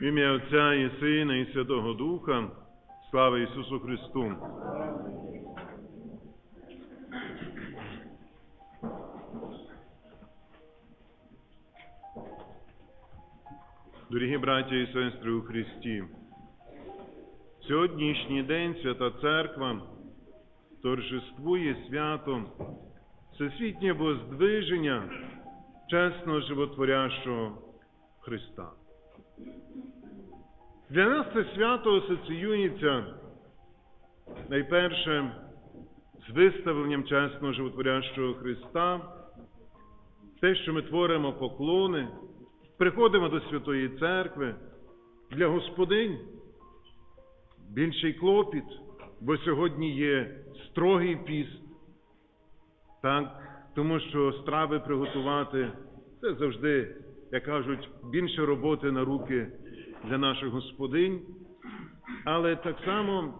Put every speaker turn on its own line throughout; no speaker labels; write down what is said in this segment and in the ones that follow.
В ім'я Отця і Сина, і Святого Духа, слава Ісусу Христу. Дорогі браття і сестри у Христі, сьогоднішній день Свята Церква торжествує свято Всесвітнє Воздвиження чесного животворящого Христа. Для нас це свято асоціюється найперше з виставленням чесного животворящого Христа, те, що ми творимо поклони, приходимо до Святої Церкви для Господинь. Більший клопіт, бо сьогодні є строгий піст, так, тому що страви приготувати це завжди, як кажуть, більше роботи на руки для наших господинь. Але так само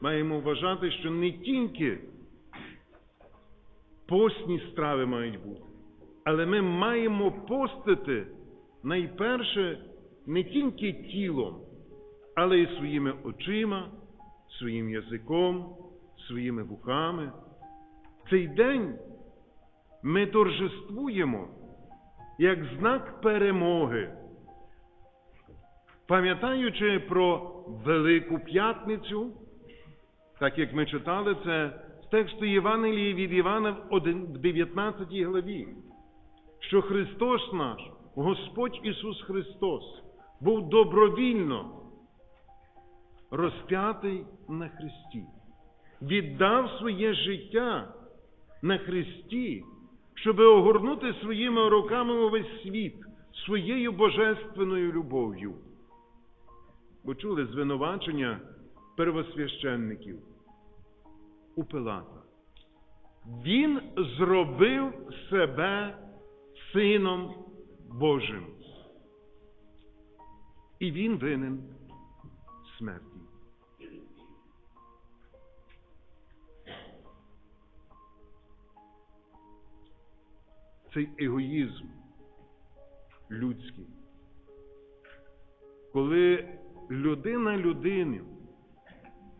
маємо вважати, що не тільки постні страви мають бути, але ми маємо постити найперше не тільки тілом, але й своїми очима, своїм язиком, своїми вухами. Цей день ми торжествуємо як знак перемоги, пам'ятаючи про Велику П'ятницю, так як ми читали це з тексту Євангелії від Івана в 19 главі, що Христос наш, Господь Ісус Христос, був добровільно розп'ятий на Христі, віддав своє життя на Христі, щоб огорнути своїми руками увесь світ своєю божественною любов'ю. Почули звинувачення первосвященників у Пилата. Він зробив себе Сином Божим. І він винен смерті. Цей егоїзм людський, коли людина людину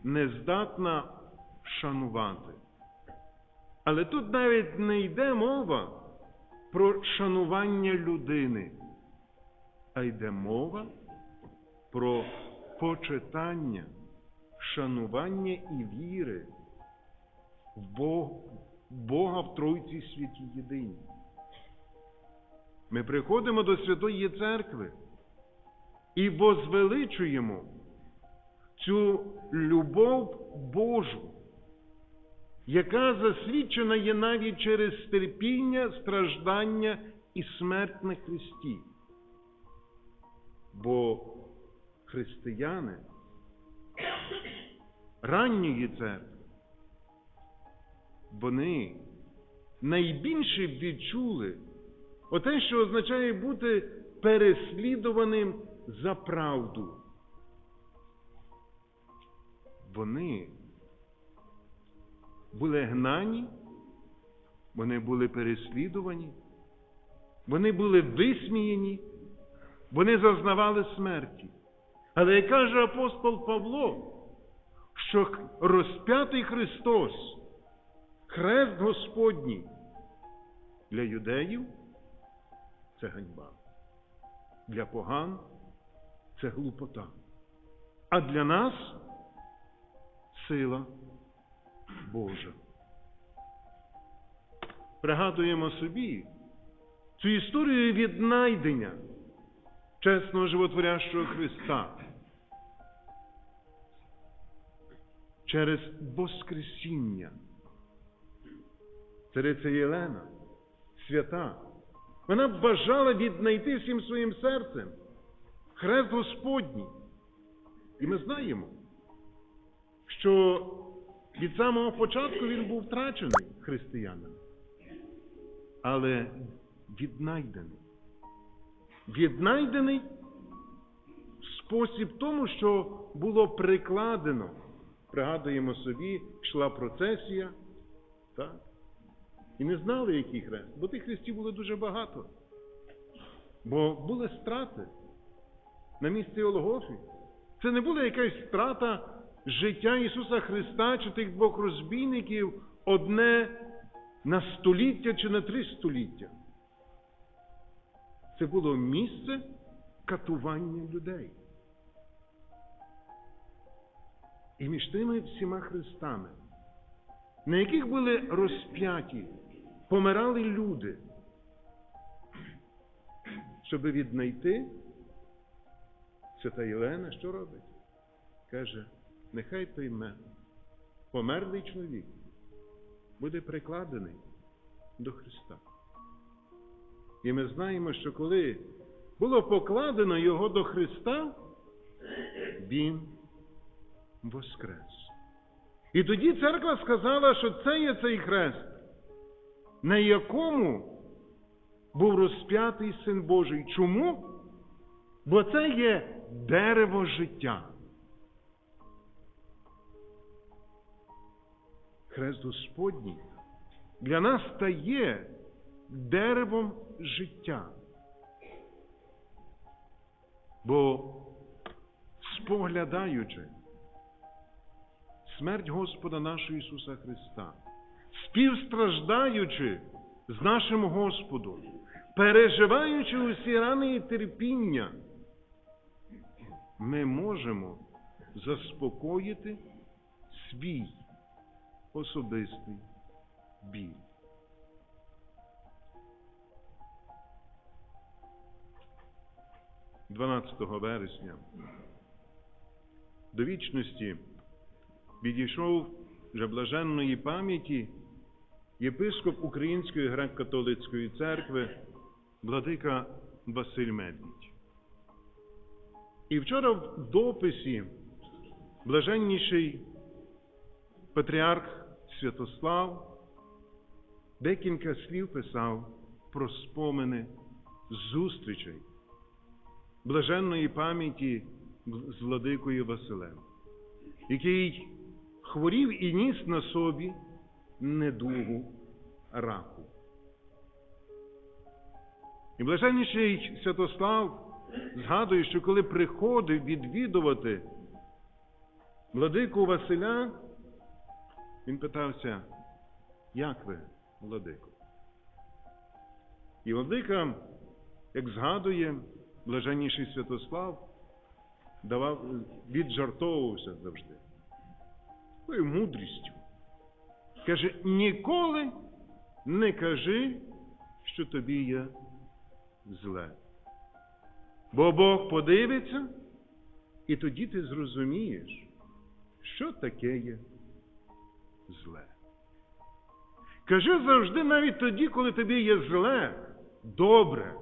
не здатна шанувати. Але тут навіть не йде мова про шанування людини, а йде мова про почитання, шанування і віри в Бога в Тройці святій єдині. Ми приходимо до Святої Церкви і возвеличуємо цю любов Божу, яка засвідчена є навіть через терпіння, страждання і смерть на Христі. Бо християни ранньої церкви, вони найбільше відчули оте, що означає бути переслідуваним за правду. Вони були гнані, вони були переслідувані, вони були висміяні, вони зазнавали смерті. Але як каже апостол Павло, що розп'ятий Христос, хрест Господній для юдеїв це ганьба, для поган це глупота, а для нас сила Божа. Пригадуємо собі цю історію віднайдення чесного животворящого Христа через Воскресіння. Цариця Єлена, свята, вона бажала віднайти всім своїм серцем хрест Господній. І ми знаємо, що від самого початку він був втрачений християнами, але віднайдений. Віднайдений в спосіб тому, що було прикладено. Пригадуємо собі, йшла процесія, так? І не знали, який хрест, бо тих хрестів було дуже багато. Бо були страти. на місці Голгофі. Це не була якась страта життя Ісуса Христа чи тих двох розбійників одне на століття чи на три століття. Це було місце катування людей. І між тими всіма хрестами, на яких були розп'яті, помирали люди, щоб віднайти, свята Єлена що робить? Каже, нехай той ме, померлий чоловік буде прикладений до Христа. І ми знаємо, що коли було покладено його до Христа, він воскрес. І тоді церква сказала, що це є цей хрест, на якому був розп'ятий Син Божий. Чому? Бо це є дерево життя. Хрест Господній для нас стає деревом життя. Бо споглядаючи смерть Господа нашого Ісуса Христа, співстраждаючи з нашим Господом, переживаючи усі рани і терпіння, ми можемо заспокоїти свій особистий біль. Дванадцятого вересня до вічності відійшов вже блаженної пам'яті єпископ Української греко-католицької церкви владика Василь Медвідь. І вчора в дописі блаженніший патріарх Святослав декілька слів писав про спомини зустрічей блаженної пам'яті з владикою Василем, який хворів і ніс на собі недугу раку. І блаженніший Святослав згадує, що коли приходив відвідувати владику Василя, він питався, як ви, владико? І владика, як згадує блаженніший Святослав, давав, віджартовувався завжди. Такою мудрістю. Каже, ніколи не кажи, що тобі є зле. Бо Бог подивиться, і тоді ти зрозумієш, що таке є зле. Кажи завжди навіть тоді, коли тобі є зле, добре.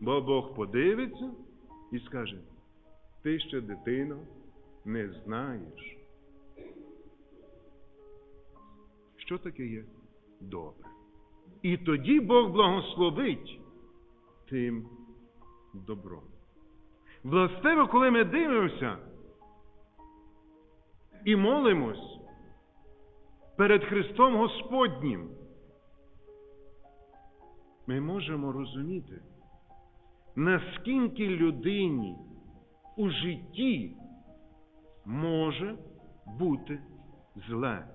Бо Бог подивиться і скаже, ти ще дитино не знаєш. Що таке є добре? І тоді Бог благословить тим добром. Властиво, коли ми дивимося і молимось перед Христом Господнім, ми можемо розуміти, наскільки людині у житті може бути зле.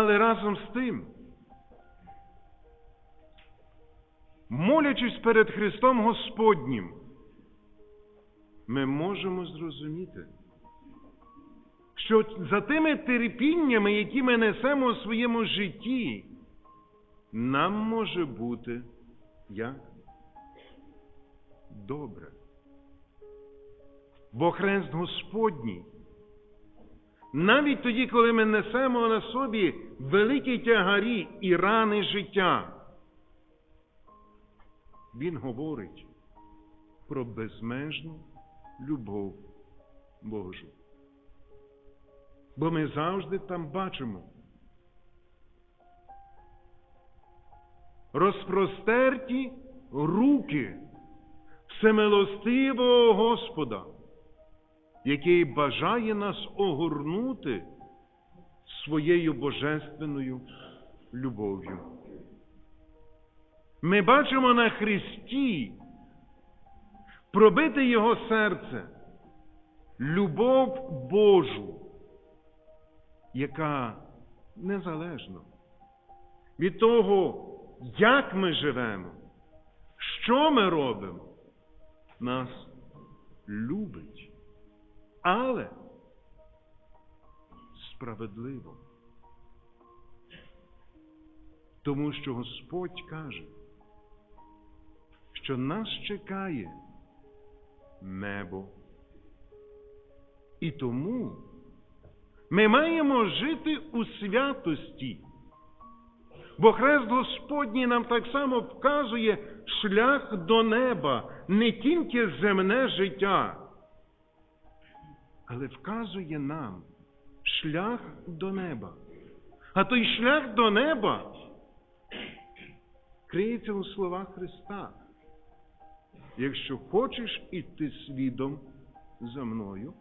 Але разом з тим, молячись перед Христом Господнім, ми можемо зрозуміти, що за тими терпіннями, які ми несемо у своєму житті, нам може бути як добре. Бо хрест Господній навіть тоді, коли ми несемо на собі великі тягарі і рани життя, він говорить про безмежну любов Божу. Бо ми завжди там бачимо розпростерті руки всемилостивого Господа, який бажає нас огорнути своєю божественною любов'ю. Ми бачимо на Христі пробити Його серце, любов Божу, яка незалежно від того, як ми живемо, що ми робимо, нас любить, але справедливо. Тому що Господь каже, що нас чекає небо. І тому ми маємо жити у святості. Бо Хрест Господній нам так само вказує шлях до неба, не тільки земне життя, але вказує нам шлях до неба. А той шлях до неба криється у словах Христа. Якщо хочеш іти слідом за мною,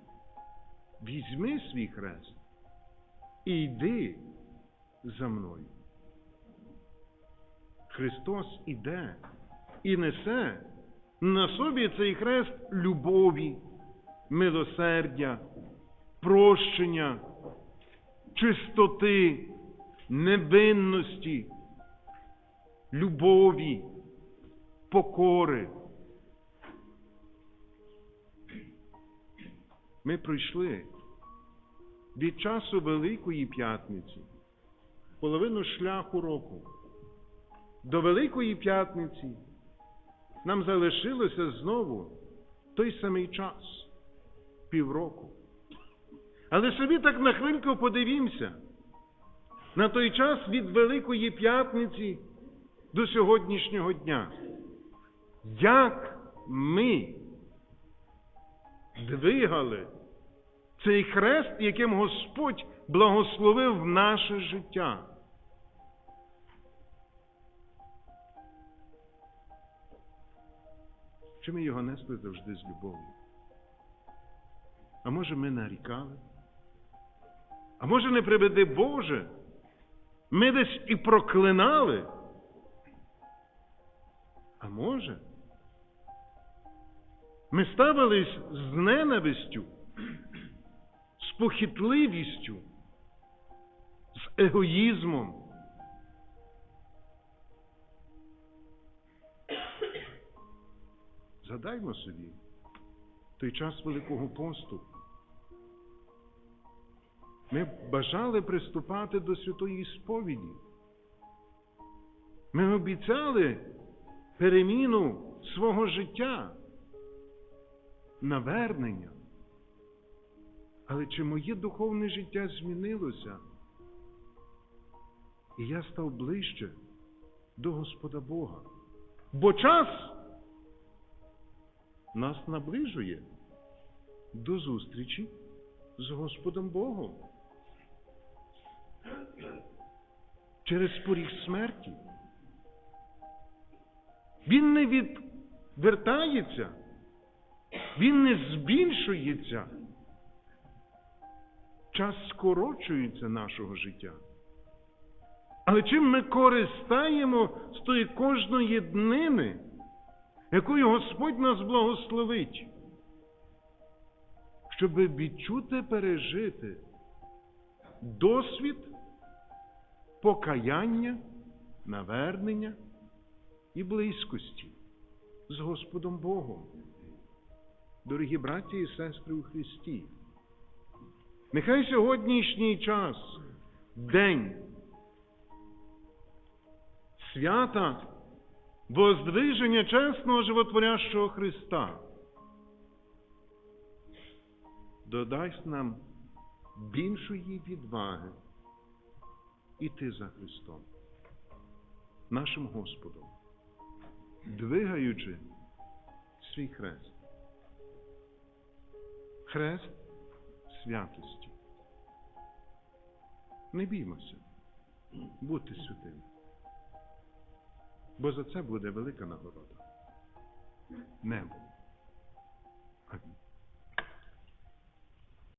візьми свій хрест і йди за мною. Христос іде і несе на собі цей хрест любові, милосердя, прощення, чистоти, невинності, любові, покори. Ми пройшли від часу Великої П'ятниці, половину шляху року. До Великої П'ятниці нам залишилося знову той самий час, півроку. Але собі так на хвильку подивімося, на той час від Великої П'ятниці до сьогоднішнього дня. Як ми двигали цей хрест, яким Господь благословив наше життя. Чи ми його несли завжди з любов'ю? А може ми нарікали? А може, не приведи Боже? Ми десь і проклинали? А може? Ми ставились з ненавистю, з похитливістю, з егоїзмом. Задаймо собі той час Великого посту. Ми бажали приступати до святої сповіді. Ми обіцяли переміну свого життя, навернення. Але чи моє духовне життя змінилося? І я став ближче до Господа Бога. Бо час нас наближує до зустрічі з Господом Богом. Через поріг смерті. Він не відвертається, він не збільшується. Час скорочується нашого життя. Але чим ми користаємо з тої кожної днини, якою Господь нас благословить, щоб відчути, пережити досвід покаяння, навернення і близькості з Господом Богом. Дорогі браті і сестри у Христі, нехай сьогоднішній час, день свята воздвиження чесного животворящого Христа додасть нам більшої відваги іти за Христом, нашим Господом, двигаючи свій хрест. Хрест святості. Не біймося бути святим, бо за це буде велика нагорода. небо.